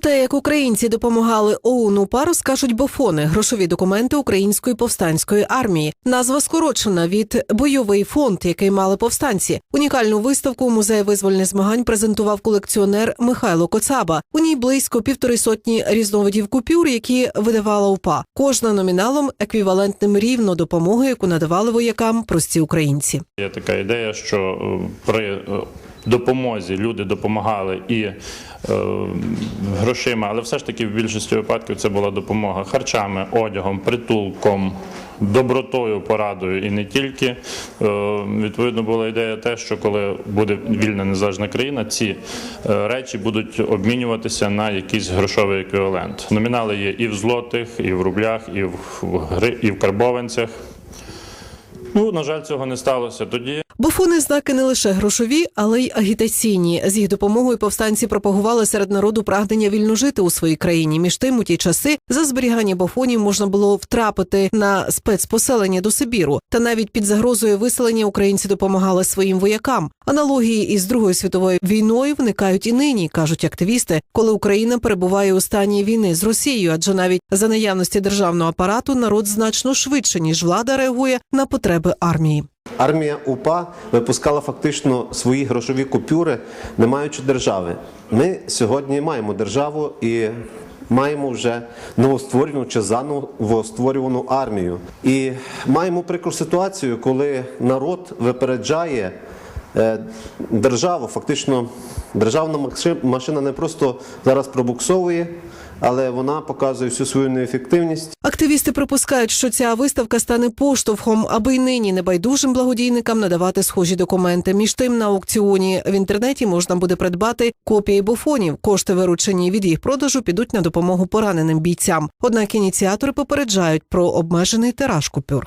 Те, як українці допомагали ОУН УПА, розкажуть бофони, грошові документи Української повстанської армії. Назва скорочена від бойовий фонд, який мали повстанці. Унікальну виставку у музеї визвольних змагань презентував колекціонер Михайло Коцаба. У ній близько півтори сотні різновидів купюр, які видавала УПА. Кожна номіналом еквівалентним рівно допомоги, яку надавали воякам прості українці. Є така ідея, що е, при е, допомозі люди допомагали і е, грошима, але все ж таки в більшості випадків це була допомога харчами, одягом, притулком. Добротою, порадою і не тільки Е, відповідно була ідея те, що коли буде вільна незалежна країна, ці е, речі будуть обмінюватися на якийсь грошовий еквівалент. Номінали є і в злотих, і в рублях, і в гри, і в карбованцях. Ну на жаль, цього не сталося тоді. Бофони знаки не лише грошові, але й агітаційні. З їх допомогою повстанці пропагували серед народу прагнення вільно жити у своїй країні. Між тим, у ті часи за зберігання бофонів можна було втрапити на спецпоселення до Сибіру. Та навіть під загрозою виселення українці допомагали своїм воякам. Аналогії із Другою світовою війною виникають і нині, кажуть активісти, коли Україна перебуває у стані війни з Росією, адже навіть за наявності державного апарату народ значно швидше ніж влада реагує на потреби армії. Армія УПА випускала фактично свої грошові купюри, не маючи держави. Ми сьогодні маємо державу і маємо вже новостворювану чи заново створювану армію. І маємо прикру ситуацію, коли народ випереджає е, державу. Фактично, державна маши- машина не просто зараз пробуксовує, але вона показує всю свою неефективність. Активісти припускають, що ця виставка стане поштовхом, аби й нині небайдужим благодійникам надавати схожі документи. Між тим на аукціоні в інтернеті можна буде придбати копії буфонів. Кошти, виручені від їх продажу, підуть на допомогу пораненим бійцям. Однак ініціатори попереджають про обмежений тираж купюр.